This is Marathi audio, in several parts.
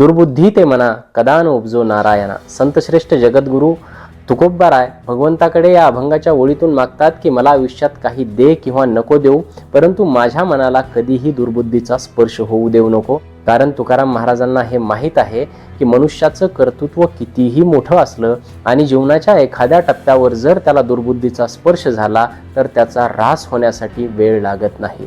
दुर्बुद्धी ते म्हणा कदान उपजो नारायणा. संतश्रेष्ठ जगद्गुरू तुकोबाराय भगवंताकडे या अभंगाच्या ओळीतून मागतात की मला आयुष्यात काही दे किंवा नको देऊ परंतु माझ्या मनाला कधीही दुर्बुद्धीचा स्पर्श होऊ देऊ नको. कारण तुकाराम महाराजांना हे माहीत आहे की मनुष्याचं कर्तृत्व कितीही मोठं असलं आणि जीवनाच्या एखाद्या टप्प्यावर जर त्याला दुर्बुद्धीचा स्पर्श झाला तर त्याचा ऱ्हास होण्यासाठी वेळ लागत नाही.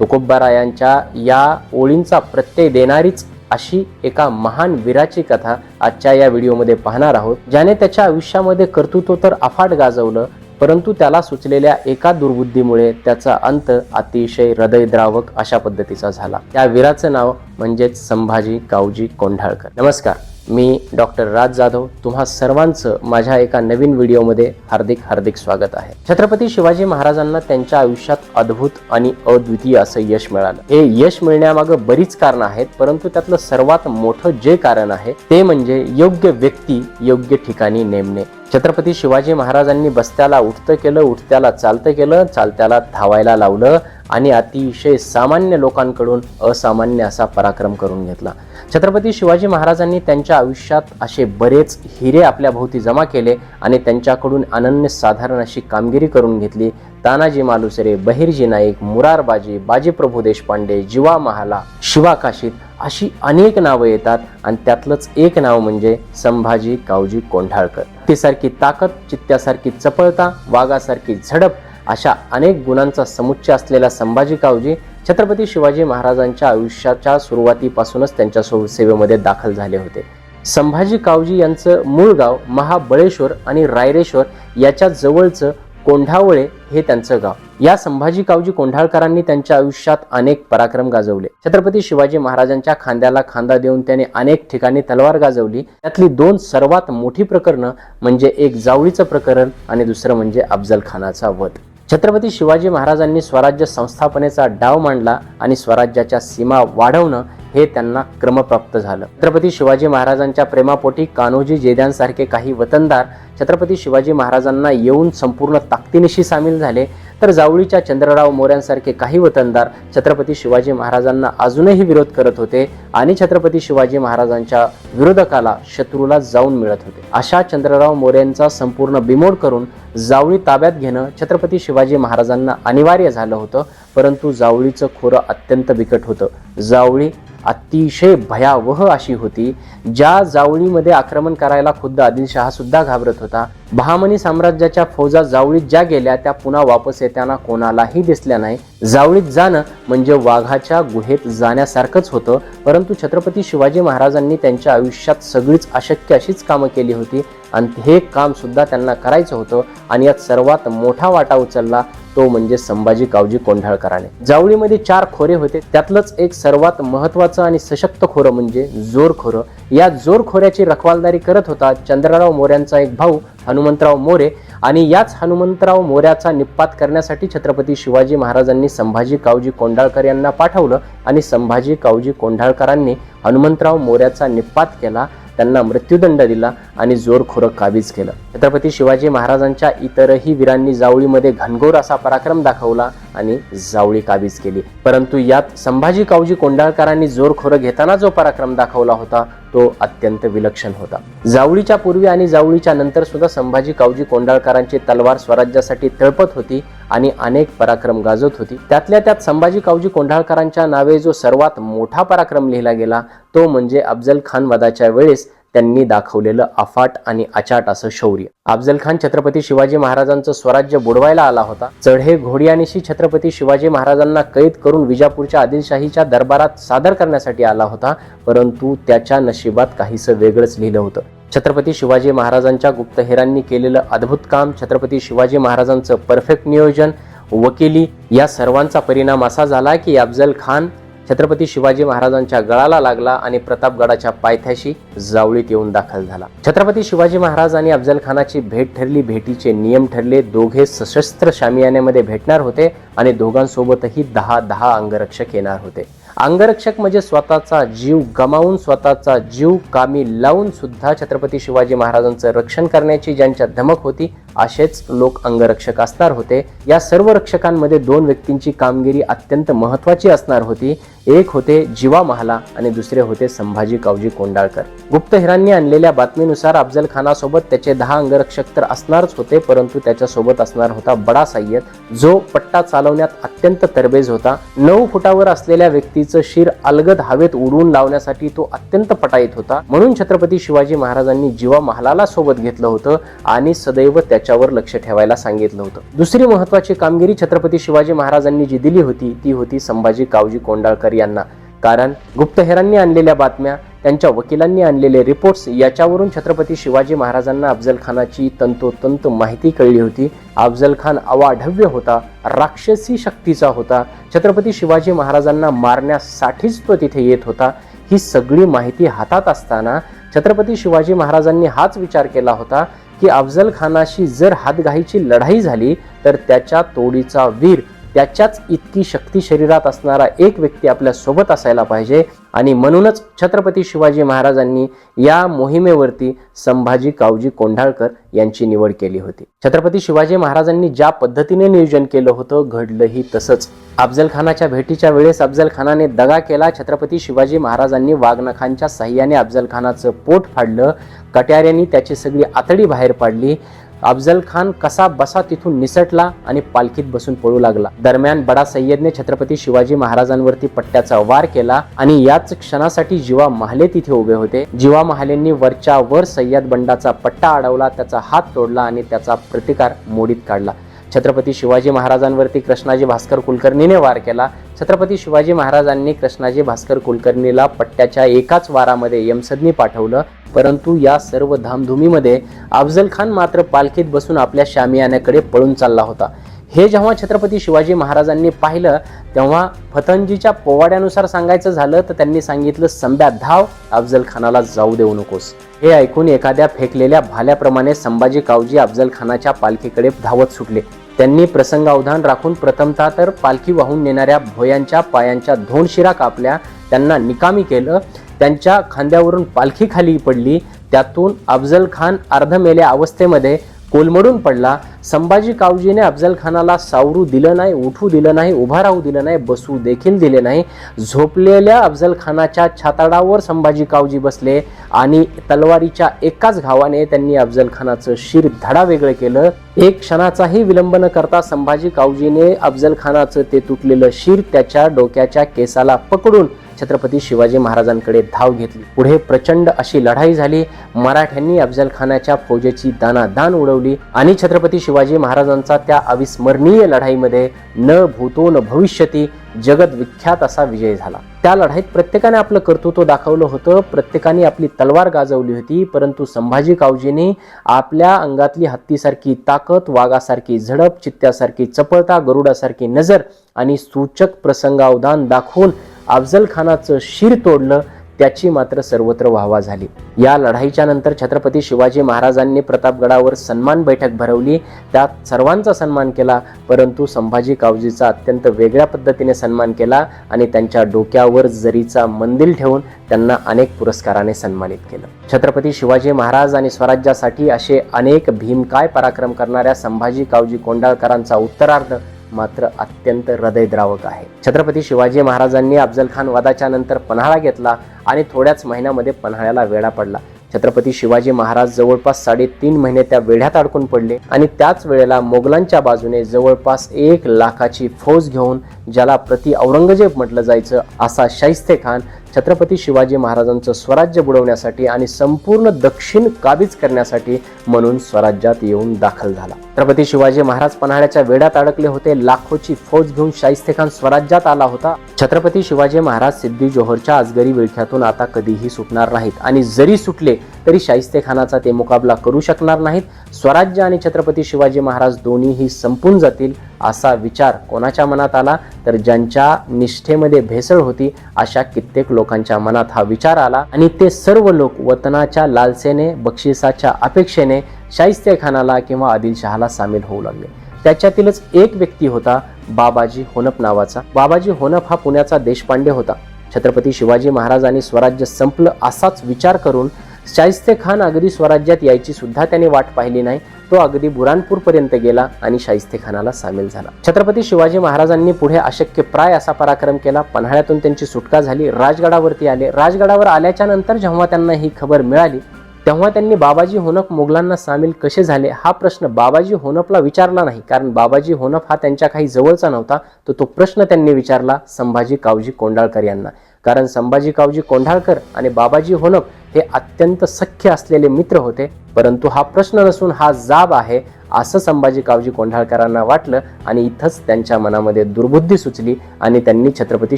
तुकोबारायांच्या या ओळींचा प्रत्यय देणारीच अशी एका महान वीराची कथा आजच्या या व्हिडिओमध्ये पाहणार आहोत ज्याने त्याच्या आयुष्यामध्ये कर्तृत्व तर अफाट गाजवलं परंतु त्याला सुचलेल्या एका दुर्बुद्धीमुळे त्याचा अंत अतिशय हृदयद्रावक अशा पद्धतीचा झाला. त्या वीराचं नाव म्हणजेच संभाजी कावजी कोंढाळकर. नमस्कार. मी डॉक्टर राज जाधव. तुम्हा सर्वांचं माझ्या एका नवीन व्हिडिओमध्ये हार्दिक हार्दिक स्वागत आहे. छत्रपती शिवाजी महाराजांना त्यांच्या आयुष्यात अद्भुत आणि अद्वितीय असं यश मिळालं. हे यश मिळण्यामागं बरीच कारणं आहेत परंतु त्यातलं सर्वात मोठं जे कारण आहे ते म्हणजे योग्य व्यक्ती योग्य ठिकाणी नेमणे. छत्रपती शिवाजी महाराजांनी बस्त्याला उठतं केलं उठत्याला चालतं केलं चालत्याला धावायला लावलं आणि अतिशय सामान्य लोकांकडून असामान्य असा पराक्रम करून घेतला. छत्रपती शिवाजी महाराजांनी त्यांच्या आयुष्यात असे बरेच हिरे आपल्या भोवती जमा केले आणि त्यांच्याकडून अनन्य साधारण अशी कामगिरी करून घेतली. तानाजी मालुसरे बहिर्जी नाईक मुरारबाजी बाजीप्रभू देशपांडे जिवा महाला शिवा काशीत अशी अनेक नावं येतात आणि त्यातलंच एक नाव म्हणजे संभाजी कावजी कोंढाळकर. तिसारखी ताकद चित्त्यासारखी चपळता वाघासारखी झडप अशा अनेक गुणांचा समुच्चय असलेला संभाजी कावजी छत्रपती शिवाजी महाराजांच्या आयुष्याच्या सुरुवातीपासूनच त्यांच्या सो- सेवेमध्ये दाखल झाले होते. संभाजी कावजी यांचं मूळ गाव महाबळेश्वर आणि रायरेश्वर याच्या जवळचं कोंढावळे हे त्यांचं गाव. या संभाजी कावजी कोंढाळकरांनी त्यांच्या आयुष्यात अनेक पराक्रम गाजवले. छत्रपती शिवाजी महाराजांच्या खांद्याला खांदा देऊन त्याने अनेक ठिकाणी तलवार गाजवली. त्यातली दोन सर्वात मोठी प्रकरणं म्हणजे एक जावळीचं प्रकरण आणि दुसरं म्हणजे अफजल खानाचा वध. छत्रपती शिवाजी महाराजांनी स्वराज्य संस्थापनेचा डाव मांडला आणि स्वराज्याच्या सीमा वाढवणं हे त्यांना क्रमप्राप्त झालं. छत्रपती शिवाजी महाराजांच्या प्रेमापोटी कान्होजी जेद्यांसारखे काही वतनदार छत्रपती शिवाजी महाराजांना येऊन संपूर्ण ताकदीनिशी सामील झाले तर जावळीच्या चंद्रराव मोऱ्यांसारखे काही वतनदार छत्रपती शिवाजी महाराजांना अजूनही विरोध करत होते आणि छत्रपती शिवाजी महाराजांच्या विरोधकाला शत्रूला जाऊन मिळत होते. अशा चंद्रराव मोऱ्यांचा संपूर्ण बिमोड करून जावळी ताब्यात घेणं छत्रपती शिवाजी महाराजांना अनिवार्य झालं होतं परंतु जावळीचं खोरं अत्यंत बिकट होतं. जावळी अतिशय भयावह अशी होती. ज्या जावळीमध्ये आक्रमण करायला खुद्द आदिलशहा सुद्धा घाबरत होता. बहामनी साम्राज्याच्या फौजा जावळीत ज्या गेल्या त्या पुन्हा वापस येताना कोणालाही दिसल्या नाही. जावळीत जाणं म्हणजे वाघाच्या गुहेत जाण्यासारखंच होतं परंतु छत्रपती शिवाजी महाराजांनी त्यांच्या आयुष्यात सगळीच अशक्य अशीच कामं केली होती आणि हे काम सुद्धा त्यांना करायचं होतं आणि यात सर्वात मोठा वाटा उचलला तो म्हणजे संभाजी कावजी कोंढाळकराने. जावळीमध्ये चार खोरे होते त्यातलंच एक सर्वात महत्वाचं आणि सशक्त खोरं म्हणजे जोर खोरं या जोर खोऱ्याची रखवालदारी करत होता चंद्रराव मोऱ्यांचा एक भाऊ हनुमंतराव मोरे आणि याच हनुमंतराव मोऱ्याचा निपात करण्यासाठी छत्रपती शिवाजी महाराजांनी संभाजी कावजी कोंढाळकर यांना पाठवलं आणि संभाजी कावजी कोंढाळकरांनी हनुमंतराव मोऱ्याचा निपात केला. त्यांना मृत्यूदंड दिला आणि जोरखोरं काबीज केलं. छत्रपती शिवाजी महाराजांच्या इतरही वीरांनी जावळीमध्ये घनघोर असा पराक्रम दाखवला आणि जावळी काबीज केली. परंतु यात संभाजी कावजी कोंडाळकरांनी जोरखोरं घेताना जो पराक्रम दाखवला होता तो अत्यंत विलक्षण होता. जावळीच्या पूर्वी आणि जावळीच्या नंतर सुद्धा संभाजी कावजी कोंडाळकरांची तलवार स्वराज्यासाठी तळपत होती आणि अनेक पराक्रम गाजत होती. त्यातल्या त्यात संभाजी कावजी कोंढाळकरांच्या नावे जो सर्वात मोठा पराक्रम लिहिला गेला तो म्हणजे अफजल खान वधाच्या वेळेस त्यांनी दाखवलेलं अफाट आणि अचाट असं शौर्य. अफजल खान छत्रपती शिवाजी महाराजांचं स्वराज्य बुडवायला आला होता. चढे घोडियानिशी छत्रपती शिवाजी महाराजांना कैद करून विजापूरच्या आदिलशाहीच्या दरबारात सादर करण्यासाठी आला होता परंतु त्याच्या नशिबात काहीसं वेगळंच लिहिलं होतं. छत्रपती शिवाजी महाराजांच्या गुप्तहेरांनी केलेलं अद्भुत काम छत्रपती शिवाजी महाराजांचं परफेक्ट नियोजन वकिली या सर्वांचा परिणाम असा झाला की अफजल खान छत्रपती शिवाजी महाराजांच्या गळाला लागला आणि प्रतापगडाच्या पायथ्याशी जावळीत येऊन दाखल झाला. छत्रपती शिवाजी महाराज आणि अफजल खानाची भेट ठरली. भेटीचे नियम ठरले. दोघे सशस्त्र शामियानेमध्ये भेटणार होते आणि दोघांसोबतही दहा दहा अंगरक्षक येणार होते. अंगरक्षक म्हणजे स्वतःचा जीव गमावून स्वतःचा जीव कामी लावून सुद्धा छत्रपती शिवाजी महाराजांचं रक्षण करण्याची ज्यांच्या धमक होती असेच लोक अंगरक्षक असणार होते. या सर्व रक्षकांमध्ये दोन व्यक्तींची कामगिरी अत्यंत महत्वाची असणार होती. एक होते जीवा महाला आणि दुसरे होते संभाजी कावजी कोंडाळकर. गुप्तहेरांनी आणलेल्या बातमीनुसार अफजल खानासोबत त्याचे दहा अंगरक्षक तर असणारच होते परंतु त्याच्यासोबत असणार होता बडा सय्यद जो पट्टा चालवण्यात अत्यंत तरबेज होता. नऊ फुटावर असलेल्या व्यक्तीचं शिर अलगद हवेत उडवून लावण्यासाठी तो अत्यंत पटाईत होता. म्हणून छत्रपती शिवाजी महाराजांनी जीवा महालाला सोबत घेतलं होतं आणि सदैव त्याच्यावर लक्ष ठेवायला सांगितलं होतं. दुसरी महत्वाची कामगिरी छत्रपती शिवाजी महाराजांनी जी दिली होती ती होती संभाजी कावजी कोंडाळकर यांना. कारण गुप्तहेरांनी आणलेल्या बातम्या त्यांच्या वकिलांनी आणलेले रिपोर्ट्स याच्यावरून छत्रपती शिवाजी महाराजांना अफजल खानाची तंतोतंत माहिती कळली होती. अफजल खान अवाढव्य होता राक्षसी शक्तीचा होता. छत्रपती शिवाजी महाराजांना मारण्यासाठीच तो तिथे येत होता. ही सगळी माहिती हातात असताना छत्रपती शिवाजी महाराजांनी हाच विचार केला होता की अफजल खानाशी जर हातघाईची लढाई झाली तर त्याच्या तोडीचा वीर त्याच्याच इतकी शक्ती शरीरात असणारा एक व्यक्ती आपल्यासोबत असायला पाहिजे. आणि म्हणूनच छत्रपती शिवाजी महाराजांनी या मोहिमेवरती संभाजी कावजी कोंढाळकर यांची निवड केली होती. छत्रपती शिवाजी महाराजांनी ज्या पद्धतीने नियोजन केलं होतं घडलंही तसंच. अफजल खानाच्या भेटीच्या वेळेस अफजल खानाने दगा केला. छत्रपती शिवाजी महाराजांनी वाघनखांच्या साह्याने अफजल खानाचं पोट फाडलं. कट्याऱ्यांनी त्याची सगळी आतडी बाहेर पाडली. अफजल खान कसा बसा तिथून निसटला आणि पालखीत बसून पळू लागला. दरम्यान बडा सय्यदने छत्रपती शिवाजी महाराजांवरती पट्ट्याचा वार केला आणि याच क्षणासाठी जीवा महाले तिथे उभे होते. जीवा महालेंनी वरच्या वर सय्यद बंडाचा पट्टा अडवला त्याचा हात तोडला आणि त्याचा प्रतिकार मोडीत काढला. छत्रपती शिवाजी महाराजांवरती कृष्णाजी भास्कर कुलकर्णीने वार केला. छत्रपती शिवाजी महाराजांनी कृष्णाजी भास्कर कुलकर्णीला पट्ट्याच्या एकाच वारामध्ये यमसदनी पाठवलं. परंतु या सर्व धामधुमीमध्ये अफजल खान मात्र पालखीत बसून आपल्या शामियान्याकडे पळून चालला होता. हे जेव्हा छत्रपती शिवाजी महाराजांनी पाहिलं तेव्हा फतंजीच्या पोवाड्यानुसार सांगायचं झालं तर त्यांनी सांगितलं संब्या धाव अफजल खानाला जाऊ देऊ नकोस. हे ऐकून एखाद्या फेकलेल्या भाल्याप्रमाणे संभाजी कावजी अफजल खानाच्या पालखीकडे धावत सुटले. त्यांनी प्रसंगावधान राखून प्रथमतः तर पालखी वाहून नेणाऱ्या भोयांच्या पायांच्या दोन शिरा कापल्या त्यांना निकामी केलं त्यांच्या खांद्यावरून पालखी खाली पडली. त्यातून अफजल खान अर्धमेल्या अवस्थेमध्ये कोलमडून पडला. संभाजी कावजीने अफजल खानाला सावरू दिलं नाही उठू दिलं नाही उभा राहू दिलं नाही बसू देखील दिले नाही. झोपलेल्या अफजल खानाच्या छाताडावर संभाजी कावजी बसले आणि तलवारीच्या एकाच घावाने त्यांनी अफजल खानाचं शिर धडा वेगळं केलं. एक क्षणाचाही विलंब न करता संभाजी कावजीने अफजल खानाचं ते तुटलेलं शिर त्याच्या डोक्याच्या केसाला पकडून छत्रपती शिवाजी महाराजांकडे धाव घेतली. पुढे प्रचंड अशी लढाई झाली. मराठ्यांनी अफजल खानाच्या फौजेची दानादान उडवली आणि छत्रपती शिवाजी महाराजांचा त्या अविस्मरणीय लढाईमध्ये न भूतो न भविष्यती जगत विख्यात असा विजय झाला. त्या लढाईत प्रत्येकाने आपलं कर्तृत्व दाखवलं होतं. प्रत्येकाने आपली तलवार गाजवली होती. परंतु संभाजी कावजीने आपल्या अंगातली हत्तीसारखी ताकद वाघासारखी झडप चित्त्यासारखी चपळता गरुडासारखी नजर आणि सूचक प्रसंगावधान दाखवून अफजल खानाचं शिर तोडलं त्याची मात्र सर्वत्र वाहवा झाली. या लढाईच्या नंतर छत्रपती शिवाजी महाराजांनी प्रतापगडावर सन्मान बैठक भरवली. त्यात सर्वांचा सन्मान केला परंतु संभाजी कावजीचा अत्यंत वेगळ्या पद्धतीने सन्मान केला आणि त्यांच्या डोक्यावर जरीचा मंदिर ठेवून त्यांना अनेक पुरस्काराने सन्मानित केलं. छत्रपती शिवाजी महाराज आणि स्वराज्यासाठी असे अनेक भीमकाय पराक्रम करणाऱ्या संभाजी कावजी कोंडाळकरांचा उत्तरार्ध मात्र अत्यंत हृदयद्रावक आहे. छत्रपती शिवाजी महाराजांनी अफजल खान वादाच्या नंतर पन्हाळा घेतला आणि थोड्याच महिन्यामध्ये पन्हाळ्याला वेढा पडला. छत्रपती शिवाजी महाराज जवळपास साडेतीन महिने त्या वेढ्यात अडकून पडले आणि त्याच वेळेला मोगलांच्या बाजूने जवळपास एक लाखाची फौज घेऊन ज्याला प्रति औरंगजेब म्हटलं जायचं असा शाहिस्ते खान छत्रपती शिवाजी महाराजांचं स्वराज्य बुडवण्यासाठी आणि संपूर्ण दक्षिण काबीज करण्यासाठी म्हणून स्वराज्यात येऊन दाखल झाला. छत्रपती शिवाजी महाराज पन्हाळ्याच्या वेढ्यात अडकले होते. लाखोची फौज घेऊन शाहिस्ते खान स्वराज्यात आला होता. छत्रपती शिवाजी महाराज सिद्धी जोहरच्या आजगरी विळख्यातून आता कधीही सुटणार नाहीत. आणि जरी सुटले तरी शाहिस्तेखानाचा ते मुकाबला करू शकणार नाहीत. स्वराज्य आणि छत्रपती शिवाजी महाराज दोन्हीही संपून जातील असा विचार कोणाच्या मनात आला? तर ज्यांच्या निष्ठेमध्ये भेसळ होती अशा कित्येक लोकांच्या मनात हा विचार आला. आणि ते सर्व लोक वतनाच्या लालसेने बक्षिसाच्या अपेक्षेने शाहिस्तेखानाला किंवा आदिलशहाला सामील होऊ लागले. त्याच्यातीलच एक व्यक्ती होता बाबाजी होनप नावाचा. बाबाजी होनप हा पुण्याचा देशपांडे होता. छत्रपती शिवाजी महाराजांनी स्वराज्य संपलं असाच विचार करून शाहिस्ते खान अगदी स्वराज्यात यायची सुद्धा त्याने वाट पाहिली नाही. तो अगदी बुरानपूर पर्यंत गेला आणि शाहिस्ते खानाला सामील झाला. छत्रपती शिवाजी महाराजांनी पुढे अशक्य प्राय असा पराक्रम केला. पन्हाळ्यातून त्यांची सुटका झाली. राजगडावरती आले. राजगडावर आल्याच्यानंतर जेव्हा त्यांना ही खबर मिळाली तेव्हा त्यांनी बाबाजी होनप मुघलांना सामील कसे झाले हा प्रश्न बाबाजी होनपला विचारला नाही. कारण बाबाजी होनप हा त्यांच्या काही जवळचा नव्हता. तर तो प्रश्न त्यांनी विचारला संभाजी कावजी कोंडाळकर यांना. कारण संभाजी कावजी कोंढाळकर आणि बाबाजी होनप हे अत्यंत सख्य असलेले मित्र होते. परंतु हा प्रश्न नसून हा जाब आहे असं संभाजी कावजी कोंढाळकरांना वाटलं आणि इथंच त्यांच्या मनामध्ये दुर्बुद्धी सुचली आणि त्यांनी छत्रपती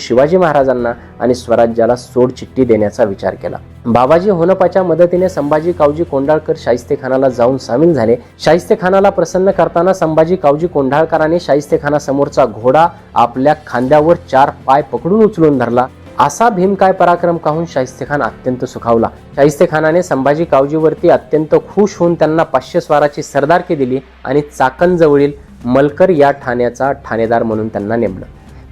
शिवाजी महाराजांना आणि स्वराज्याला सोडचिठ्ठी देण्याचा विचार केला. बाबाजी होनपाच्या मदतीने संभाजी कावजी कोंढाळकर शाहिस्तेखानाला जाऊन सामील झाले. शाहिस्तेखानाला प्रसन्न करताना संभाजी कावजी कोंढाळकरांनी शाहिस्तेखानासमोरचा घोडा आपल्या खांद्यावर चार पाय पकडून उचलून धरला. असा भीमकाय पराक्रम पाहून शाहिस्ते खान अत्यंत सुखावला? शाहिस्ते खानाने संभाजी कावजीवरती अत्यंत खुश होऊन त्यांना पाचशे स्वाराची सरदारकी दिली आणि चाकणजवळील मलकर या ठाण्याचा ठाणेदार म्हणून त्यांना नेमलं.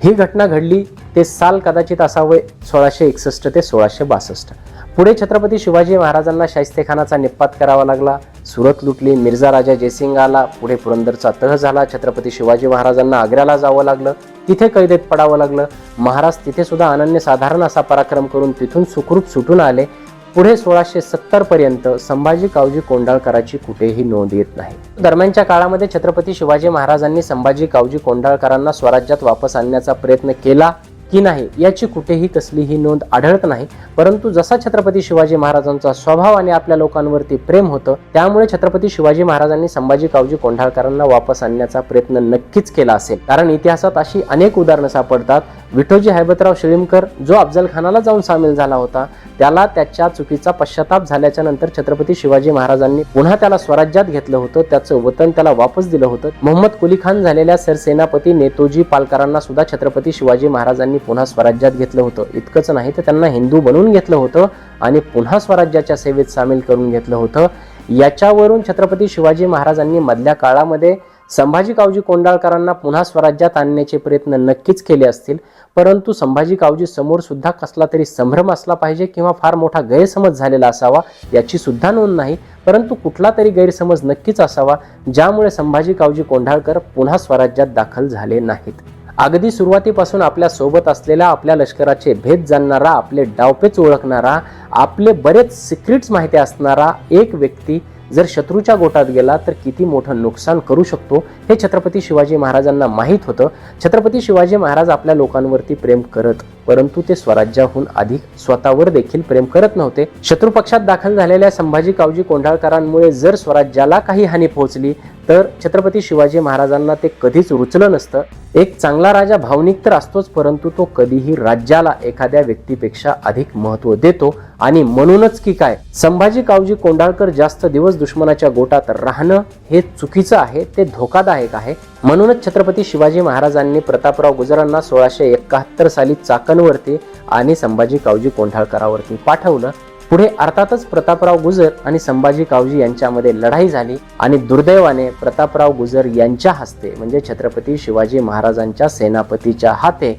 ही घटना घडली ते साल कदाचित असावे सोळाशे एकसष्ट ते सोळाशे बासष्ट. पुढे छत्रपती शिवाजी महाराजांना शाहिस्ते खानाचा निपात करावा लागला. सुरत लुटली मिर्झा राजा जयसिंग आला पुढे पुरंदरचा तह झाला. छत्रपती शिवाजी महाराजांना आग्र्याला जावं लागलं. तिथे कैदेत पडावं लागलं. महाराज तिथे सुद्धा अनन्यसाधारण असा पराक्रम करून तिथून सुखरूप सुटून आले. पुढे सोळाशे सत्तर पर्यंत संभाजी कावजी कोंडाळकराची कुठेही नोंद येत नाही. दरम्यानच्या काळामध्ये छत्रपती शिवाजी महाराजांनी संभाजी कावजी कोंडाळकरांना स्वराज्यात वापस आणण्याचा प्रयत्न केला. की नाही याची कुठेही कसलीही नोंद आढळत नाही. परंतु जसा छत्रपती शिवाजी महाराजांचा स्वभाव आणि आपल्या लोकांवरती प्रेम होतं त्यामुळे छत्रपती शिवाजी महाराजांनी संभाजी कावजी कोंढाळकरांना वापस आणण्याचा प्रयत्न नक्कीच केला असेल. कारण इतिहासात अशी अनेक उदाहरणं सापडतात. विठोजी हैबतराव शिळीमकर जो अफजल खानाला जाऊन सामील झाला होता त्याला त्याच्या चुकीचा पश्चाताप झाल्याच्यानंतर छत्रपती शिवाजी महाराजांनी पुन्हा त्याला स्वराज्यात घेतलं होतं. त्याचं वतन त्याला वापस दिलं होतं. मोहम्मद कुली खान झालेल्या सरसेनापती नेतोजी पालकरांना सुद्धा छत्रपती शिवाजी महाराजांनी पुन्हा स्वराज्यात घेतलं होतं. इतकंच नाही तर त्यांना हिंदू बनवून घेतलं होतं आणि पुन्हा स्वराज्याच्या सेवेत सामील करून घेतलं होतं. याच्यावरून छत्रपती शिवाजी महाराजांनी मधल्या काळामध्ये संभाजी कावजी कोंडाळकरांना पुन्हा स्वराज्यात आणण्याचे प्रयत्न नक्कीच केले असतील. परंतु संभाजी कावजी समोर सुद्धा कसला तरी संभ्रम असला पाहिजे किंवा फार मोठा गैरसमज झालेला असावा याची सुद्धा नोंद नाही. परंतु कुठला तरी गैरसमज नक्कीच असावा ज्यामुळे संभाजी कावजी कोंढाळकर पुन्हा स्वराज्यात दाखल झाले नाहीत. अगदी सुरुवातीपासून आपल्यासोबत असलेल्या आपल्या लष्कराचे भेद जाणणारा आपले डावपेच ओळखणारा आपले बरेच सिक्रेट्स माहिती असणारा एक व्यक्ती जर शत्रूच्या गोटात गेला तर किती मोठं नुकसान करू शकतो हे छत्रपती शिवाजी महाराजांना माहीत होतं. छत्रपती शिवाजी महाराज आपल्या लोकांवरती प्रेम करत परंतु ते स्वराज्याहून अधिक स्वतःवर देखील प्रेम करत नव्हते. शत्रुपक्षात दाखल झालेल्या संभाजी कावजी कोंढाळकरांमुळे जर स्वराज्याला काही हानी पोहोचली तर छत्रपती शिवाजी महाराजांना ते कधीच रुचलं नसतं. एक चांगला राजा भावनिक तर असतोच परंतु तो कधीही राज्याला एखाद्या व्यक्तीपेक्षा अधिक महत्त्व देतो. आणि म्हणूनच की काय संभाजी कावजी कोंडाळकर जास्त दिवस दुश्मनाच्या गोटात राहणं हे चुकीचं आहे ते धोकादायक आहे. म्हणूनच छत्रपती शिवाजी महाराजांनी प्रतापराव गुजरांना सोळाशे एकाहत्तर साली चाकणवरती आणि संभाजी कावजी कोंढाळकरावरती पाठवलं. पुढे अर्थातच प्रतापराव गुजर आणि संभाजी कावजी यांच्यामध्ये लढाई झाली आणि दुर्दैवाने प्रतापराव गुजर यांच्या हस्ते म्हणजे छत्रपती शिवाजी महाराजांच्या सेनापतीच्या हाते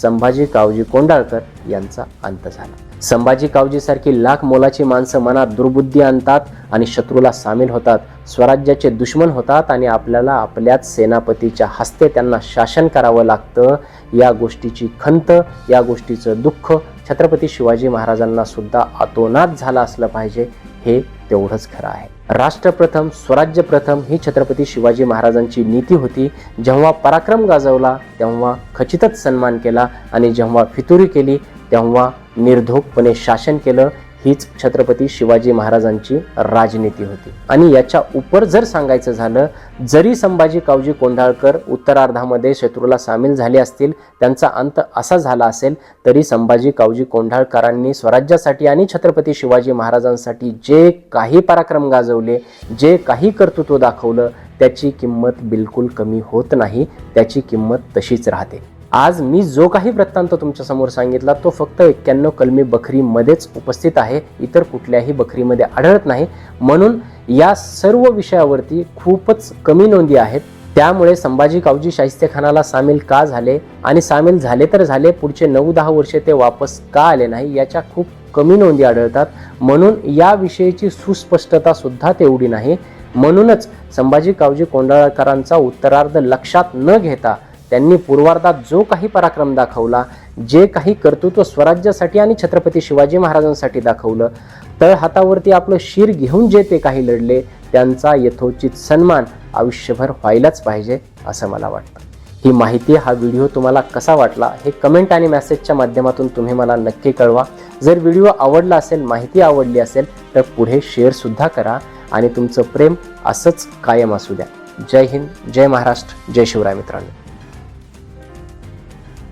संभाजी कावजी कोंडाळकर यांचा अंत झाला. संभाजी कावजीसारखी लाख मोलाची माणसं मनात दुर्बुद्धी आणतात आणि शत्रूला सामील होतात स्वराज्याचे दुश्मन होतात आणि आपल्याला आपल्याच सेनापतीच्या हस्ते त्यांना शासन करावं लागतं. या गोष्टीची खंत या गोष्टीचं दुःख छत्रपती शिवाजी महाराजांना सुद्धा अतोनात झालं असलं पाहिजे. हे तेवढंच खरं आहे. राष्ट्रप्रथम स्वराज्य प्रथम ही छत्रपती शिवाजी महाराजांची नीती होती. जेव्हा पराक्रम गाजवला तेव्हा खचितच सन्मान केला आणि जेव्हा फितुरी केली तेव्हा निर्धोकपणे शासन केलं. हीच छत्रपती शिवाजी महाराजांची राजनीती होती. आणि याच्या उपर जर सांगायचं झालं जरी संभाजी कावजी कोंढाळकर उत्तरार्धामध्ये शत्रूला सामील झाले असतील त्यांचा अंत असा झाला असेल तरी संभाजी कावजी कोंढाळकरांनी स्वराज्यासाठी आणि छत्रपती शिवाजी महाराजांसाठी जे काही पराक्रम गाजवले जे काही कर्तृत्व दाखवलं त्याची किंमत बिलकुल कमी होत नाही त्याची किंमत तशीच राहते. आज मी जो काही वृत्तांत तुमच्यासमोर सांगितला तो फक्त एक्क्याण्णव कलमी बखरीमध्येच उपस्थित आहे. इतर कुठल्याही बखरीमध्ये आढळत नाही. म्हणून या सर्व विषयावरती खूपच कमी नोंदी आहेत. त्यामुळे संभाजी कावजी शाहिस्तेखानाला सामील का झाले आणि सामील झाले तर झाले पुढचे नऊ दहा वर्षे ते वापस का आले नाही याच्या खूप कमी नोंदी आढळतात. म्हणून याविषयीची सुस्पष्टता सुद्धा तेवढी नाही. म्हणूनच संभाजी कावजी कोंडाळकरांचा उत्तरार्ध लक्षात न घेता त्यांनी पूर्वार्धात जो काही पराक्रम दाखवला जे काही कर्तृत्व स्वराज्यासाठी आणि छत्रपती शिवाजी महाराजांसाठी दाखवलं तळ हातावरती आपलं शिर घेऊन जे ते काही लढले त्यांचा यथोचित सन्मान आयुष्यभर व्हायलाच पाहिजे असं मला वाटतं. ही माहिती हा व्हिडिओ तुम्हाला कसा वाटला हे कमेंट आणि मेसेजच्या माध्यमातून तुम्ही मला नक्की कळवा. जर व्हिडिओ आवडला असेल माहिती आवडली असेल तर पुढे शेअरसुद्धा करा आणि तुमचं प्रेम असंच कायम असू द्या. जय हिंद जय महाराष्ट्र जय शिवराय मित्रांनो.